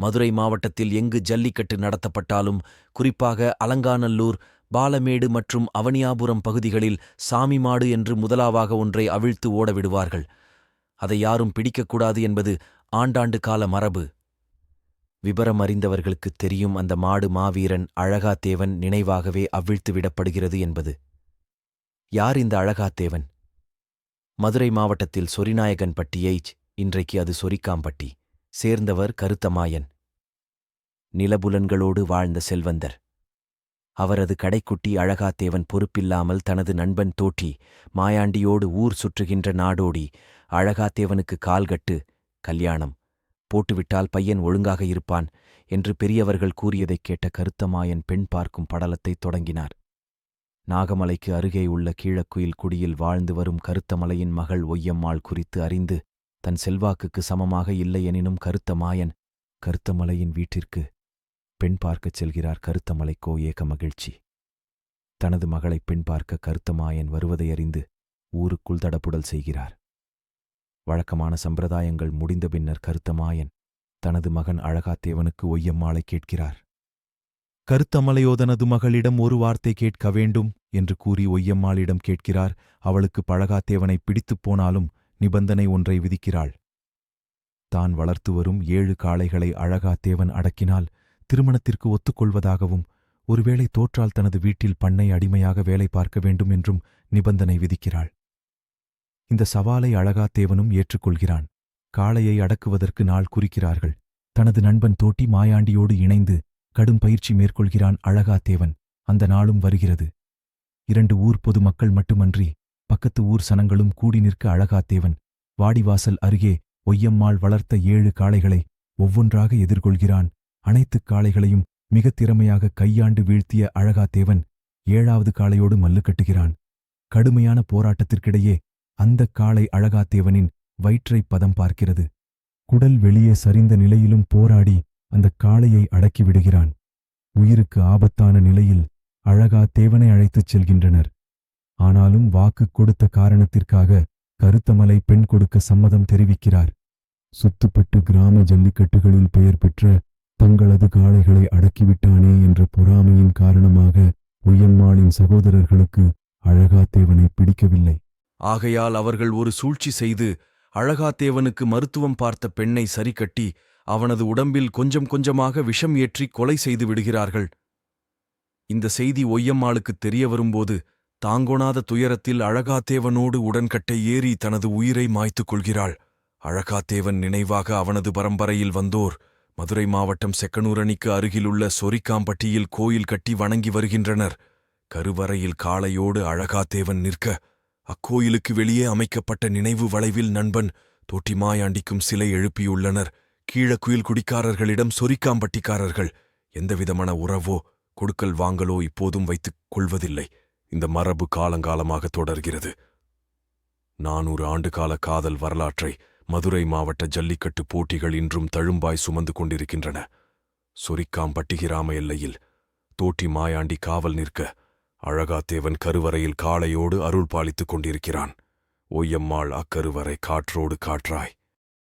மதுரை மாவட்டத்தில் எங்கு ஜல்லிக்கட்டு நடத்தப்பட்டாலும் குறிப்பாக அலங்காநல்லூர் பாலமேடு மற்றும் அவனியாபுரம் பகுதிகளில் சாமி மாடு என்று முதலாவாக ஒன்றை அவிழ்த்து ஓட விடுவார்கள். அதை யாரும் பிடிக்கக்கூடாது என்பது ஆண்டாண்டு கால மரபு. விபரம் அறிந்தவர்களுக்குத் தெரியும் அந்த மாடு மாவீரன் அழகாத்தேவன் நினைவாகவே அவிழ்த்து விடப்படுகிறது என்பது. யார் இந்த அழகாத்தேவன்? மதுரை மாவட்டத்தில் சொரிநாயகன்பட்டியை இன்றைக்கு அது சொரிக்காம்பட்டி. சேர்ந்தவர் கருத்தமாயன். நிலபுலன்களோடு வாழ்ந்த செல்வந்தர். அவரது கடைக்குட்டி அழகாத்தேவன் பொறுப்பில்லாமல் தனது நண்பன் தோட்டி மாயாண்டியோடு ஊர் சுற்றுகின்ற நாடோடி அழகாத்தேவனுக்கு கால்கட்டு கல்யாணம் போட்டுவிட்டால் பையன் ஒழுங்காக இருப்பான் என்று பெரியவர்கள் கூறியதைக் கேட்ட கருத்தமாயன் பெண் பார்க்கும் படலத்தைத் தொடங்கினார். நாகமலைக்கு அருகே உள்ள கீழக்குயில் குடியில் வாழ்ந்து வரும் கருத்தமலையின் மகள் ஒய்யம்மாள் குறித்து அறிந்து தன் செல்வாக்குக்கு சமமாக இல்லையெனினும் கருத்தமாயன் கருத்தமலையின் வீட்டிற்கு பெண் பார்க்கச் செல்கிறார் கருத்தமலைக்கோ ஏக மகிழ்ச்சி. தனது மகளை பெண் பார்க்க கருத்தமாயன் வருவதை அறிந்து ஊருக்குள் தடப்புடல் செய்கிறார். வழக்கமான சம்பிரதாயங்கள் முடிந்த பின்னர் கருத்தமாயன் தனது மகன் அழகாத்தேவனுக்கு ஒய்யம்மாளை கேட்கிறார். கருத்தமலையோ தனது மகளிடம் ஒரு வார்த்தை கேட்க வேண்டும் என்று கூறி ஒய்யம்மாளிடம் கேட்கிறார். அவளுக்கு பழகாத்தேவனை பிடித்துப் போனாலும் நிபந்தனை ஒன்றை விதிக்கிறாள். தான் வளர்த்து வரும் ஏழு காளைகளை அழகாத்தேவன் அடக்கினால் திருமணத்திற்கு ஒத்துக்கொள்வதாகவும் ஒருவேளை தோற்றால் தனது வீட்டில் பண்ணை அடிமையாக வேலை பார்க்க வேண்டும் என்றும் நிபந்தனை விதிக்கிறாள். இந்த சவாலை அழகாத்தேவனும் ஏற்றுக்கொள்கிறான். காளையை அடக்குவதற்கு நாள் குறிக்கிறார்கள். தனது நண்பன் தோட்டி மாயாண்டியோடு இணைந்து கடும் பயிற்சி மேற்கொள்கிறான் அழகாத்தேவன் அந்த நாளும் வருகிறது. இரண்டு ஊர் பொதுமக்கள் மட்டுமன்றி பக்கத்து ஊர் சனங்களும் கூடி நிற்க அழகாத்தேவன் வாடிவாசல் அருகே ஒய்யம்மாள் வளர்த்த ஏழு காளைகளை ஒவ்வொன்றாக எதிர்கொள்கிறான். அனைத்துக் காளைகளையும் மிகத் திறமையாக கையாண்டு வீழ்த்திய அழகாத்தேவன் ஏழாவது காளையோடு மல்லு கட்டுகிறான். கடுமையான போராட்டத்திற்கிடையே அந்தக் காளை அழகாத்தேவனின் வயிற்றைப் பதம் பார்க்கிறது. குடல் வெளியே சரிந்த நிலையிலும் போராடி அந்தக் காளையை அடக்கிவிடுகிறான் உயிருக்கு ஆபத்தான நிலையில் அழகா தேவனை அழைத்துச் செல்கின்றனர். ஆனாலும் வாக்கு கொடுத்த காரணத்திற்காக கருத்தமலை பெண் கொடுக்க சம்மதம் தெரிவிக்கிறார். சுத்துப்பட்டு கிராம ஜல்லிக்கட்டுகளில் பெயர் பெற்ற தங்களது காளைகளை அடக்கிவிட்டானே என்ற பொறாமையின் காரணமாக உய்யம்மாளின் சகோதரர்களுக்கு அழகாத்தேவனை பிடிக்கவில்லை. ஆகையால் அவர்கள் ஒரு சூழ்ச்சி செய்து அழகாத்தேவனுக்கு மருத்துவம் பார்த்த பெண்ணை சரிக்கட்டி அவனது உடம்பில் கொஞ்சம் கொஞ்சமாக விஷம் ஏற்றி கொலை செய்து விடுகிறார்கள். இந்த செய்தி ஒய்யம்மாளுக்கு தெரிய வரும்போது தாங்கொணாத துயரத்தில் அழகாத்தேவனோடு உடன்கட்டை ஏறி தனது உயிரை மாய்த்துக் கொள்கிறாள். அழகாத்தேவன் நினைவாக அவனது பரம்பரையில் வந்தோர். மதுரை மாவட்டம் செக்கனூரணிக்கு அருகிலுள்ள சொரிக்காம்பட்டியில் கோயில் கட்டி வணங்கி வருகின்றனர். கருவறையில் காளையோடு அழகாத்தேவன் நிற்க அக்கோயிலுக்கு வெளியே அமைக்கப்பட்ட நினைவு வளைவில் நண்பன் தோட்டிமாயாண்டிக்கும் சிலை எழுப்பியுள்ளனர். கீழக்குயில் குடிக்காரர்களிடம் சொரிக்காம்பட்டிக்காரர்கள் எந்தவிதமான உறவோ கொடுக்கல் வாங்கலோ இப்போதும் வைத்துக் கொள்வதில்லை. இந்த மரபு காலங்காலமாக தொடர்கிறது. நானூறு ஆண்டுகால காதல் வரலாற்றை மதுரை மாவட்ட ஜல்லிக்கட்டு போட்டிகள் இன்றும் தழும்பாய் சுமந்து கொண்டிருக்கின்றன. சொரிக்காம்பட்டி கிராம எல்லையில் தோட்டி மாயாண்டி காவல் நிற்க அழகாத்தேவன் கருவறையில் காளையோடு அருள் பாலித்துக் கொண்டிருக்கிறான். ஒய்யம்மாள் அக்கருவறை காற்றோடு காற்றாய்.